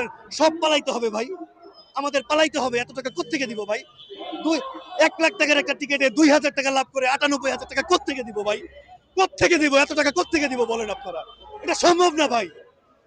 আমাদের সব পালাইতে হবে ভাই। আমাদের পালাইতে হবে, এত টাকা কোত্থেকে দিব ভাই? দুই, এক লাখ টাকার একটা টিকেটে দুই হাজার টাকা লাভ করে আটানব্বই হাজার টাকা কোত্থেকে দিব ভাই? কোত্থেকে দিব? এত টাকা কোত্থেকে দিব বলেন আপনারা? এটা সম্ভব না ভাই।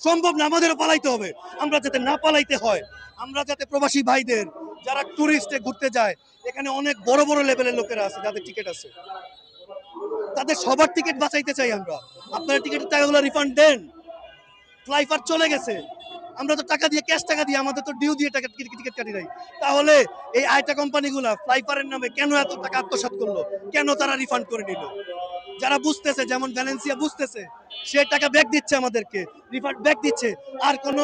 সম্ভব না, আমাদেরও পালাইতে হবে। আমরা যাতে না পালাইতে হয়, আমরা যাতে প্রবাসী ভাইদের, যারা টুরিস্টে ঘুরতে যায়, এখানে অনেক বড় বড় লেভেলের লোকেরা আছে, যাদের টিকিট আছে। তাদের সবার টিকিট বাঁচাইতে চাই আমরা। আপনারা টিকিটের টাকাগুলো রিফান্ড দেন। ফ্লাইফার চলে গেছে। আমরা তো টাকা দিয়ে ক্যাশ টাকা দিয়ে, আমাদের তো ডিউ দিয়ে টাকা টিকিট কাটি নাই। তাহলে এই আইটা কোম্পানিগুলা ফ্লাইফারের নামে কেন এত টাকা আত্মসাৎ করল? কেন তারা রিফান্ড করে নিল? যারা বুঝতেছে, যেমন ভ্যালেন্সিয়া বুঝতেছে, সে টাকা ব্যাক দিচ্ছে আমাদেরকে রিফান্ড ব্যাক দিচ্ছে। আর কোনো,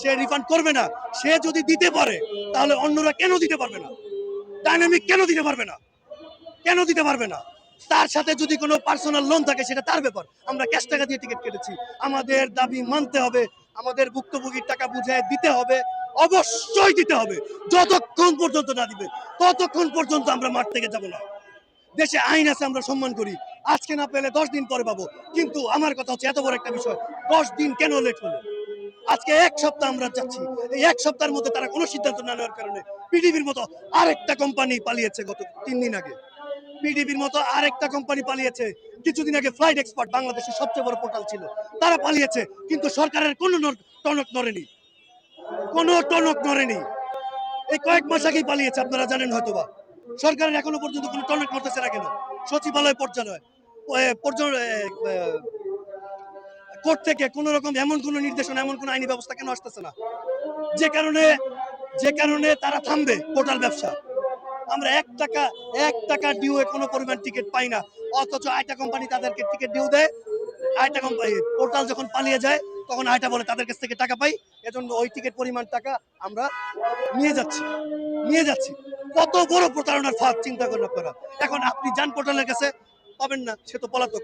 সে রিফান্ড করবে না। সে যদি দিতে পারে, তাহলে অন্যরা কেন দিতে পারবে না? ডাইনামিক কেন দিতে পারবে না? কেন দিতে পারবে না? তার সাথে যদি কোনো পার্সোনাল লোন থাকে, সেটা তার ব্যাপার। আমরা ক্যাশ টাকা দিয়ে টিকিট কেটেছি। আমাদের দাবি মানতে হবে। আমাদের ভুক্তভোগীর টাকা বুঝে দিতে হবে, অবশ্যই দিতে হবে। যতক্ষণ পর্যন্ত না দিবে, ততক্ষণ পর্যন্ত আমরা মাঠ থেকে যাব না। দেশে আইন আছে, আমরা সম্মান করি। আজকে না পেলে দশ দিন পরে পাবো। কিন্তু আমার কথা হচ্ছে এত বড় একটা বিষয়, দশ দিন কেন লেট হলো? আজকে এক সপ্তাহ আমরা যাচ্ছি। এই এক সপ্তাহের মধ্যে তারা কোনো সিদ্ধান্ত না নেওয়ার কারণে পিডিবির মতো আরেকটা কোম্পানি পালিয়েছে গত তিন দিন আগে। পিডিবির মতো আরেকটা কোম্পানি পালিয়েছে। কিছুদিন আগে ফ্লাইট এক্সপার্ট বাংলাদেশের সবচেয়ে বড় পোর্টাল ছিল। তারা পালিয়েছে, কিন্তু সরকারের কোনো টনক নড়েনি। কোনো টনক নড়েনি। এই কয়েক মাস আগেই পালিয়েছে, আপনারা জানেন হয়তোবা। সরকারের এখনও পর্যন্ত কোনো টনক নড়তেছে না কেন? সচিবালয় পর্যায়ে কোর্ট থেকে কোনো রকম এমন কোনো নির্দেশনা, এমন কোনো আইনি ব্যবস্থা কেন আসতেছে না? যে কারণে যে কারণে তারা থামবে পোর্টাল ব্যবসা। আমরা এক টাকা এক টাকা ডিউ কোনো পরিমাণ টিকিট পাই না। অথচ আইটা কোম্পানি তাদেরকে টিকিট ডিউ দেয়। আইটা কোম্পানি পোর্টাল যখন পালিয়ে যায়, তখন আইটা বলে, তাদের কাছ থেকে টাকা পাই। এজন্য ওই টিকিট পরিমাণ টাকা আমরা নিয়ে যাচ্ছি নিয়ে যাচ্ছি। কত বড় প্রতারণার ফাঁদ, চিন্তা করেন আপনারা। এখন আপনি যান পোর্টালের কাছে, পাবেন না, সে তো পলাতক।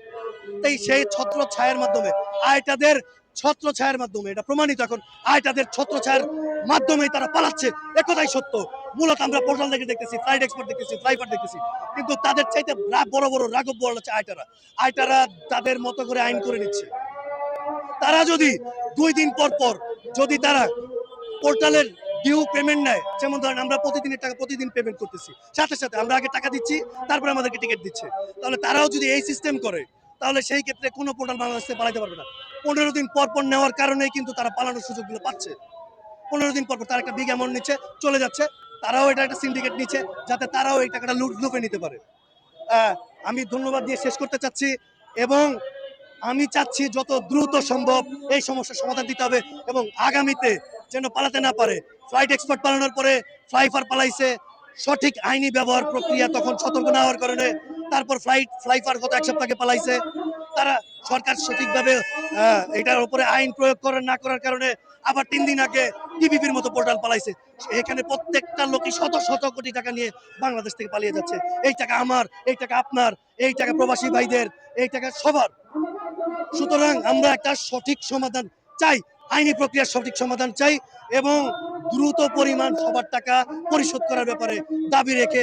তাই সেই ছত্র ছায়ের মাধ্যমে আয়টাদের ছত্র ছায়ের মাধ্যমে, এটা প্রমাণিত এখন আয়টাদের ছত্র ছায়ের মাধ্যমে তারা পালাচ্ছে। একথাই সত্য। মূলত আমরা পোর্টাল থেকে দেখতেছি ফ্লাইট এক্সপোর্ট দেখতেছি ফ্লাইপার দেখতেছি। কিন্তু তাদের চাইতে বড় বড় রাগব বড় হচ্ছে আয়টারা আয়টারা তাদের মতো করে আইন করে নিচ্ছে। তারা যদি দুই দিন পর পর যদি তারা পোর্টালের ডিউ পেমেন্ট নেয়, যেমন ধরেন আমরা প্রতিদিনের টাকা প্রতিদিন পেমেন্ট করতেছি, সাথে সাথে আমরা আগে টাকা দিচ্ছি, তারপরে আমাদেরকে টিকিট দিচ্ছে। তাহলে তারাও যদি এই সিস্টেম করে তাহলে সেই ক্ষেত্রে কোনো পোর্টাল বাংলাদেশে পালাইতে পারবে না। পনেরো দিন পর পর নেওয়ার কারণেই কিন্তু তারা পালানোর সুযোগগুলো পাচ্ছে। পনেরো দিন পর পর তারা একটা বিগ অ্যামাউন্ট নিচ্ছে, চলে যাচ্ছে। তারাও এটা একটা সিন্ডিকেট নিচ্ছে, যাতে তারাও এই টাকাটা লুট লুপে নিতে পারে। আমি ধন্যবাদ দিয়ে শেষ করতে চাচ্ছি এবং আমি চাচ্ছি যত দ্রুত সম্ভব এই সমস্যার সমাধান দিতে হবে এবং আগামীতে যেন পালাতে না পারে। ফ্লাইট এক্সপার্ট পালানোর পরে ফ্লাইফার পালাইছে। সঠিক আইনি ব্যবহার প্রক্রিয়া তখন সতর্ক না হওয়ার কারণে তারপর ফ্লাইট ফ্লাইফার গত এক সপ্তাহে পালাইছে। তারা সরকার সঠিকভাবে এটার উপরে আইন প্রয়োগ করার না করার কারণে আবার তিন দিন আগে টিভিপির মতো পোর্টাল পালাইছে। এখানে প্রত্যেকটা লোকই শত শত কোটি টাকা নিয়ে বাংলাদেশ থেকে পালিয়ে যাচ্ছে। এই টাকা আমার, এই টাকা আপনার, এই টাকা প্রবাসী ভাইদের, এই টাকা সবার। সুতরাং আমরা একটা সঠিক সমাধান চাই, আইনি প্রক্রিয়ার সঠিক সমাধান চাই এবং দ্রুত পরিমাণ সবার টাকা পরিশোধ করার ব্যাপারে দাবি রেখে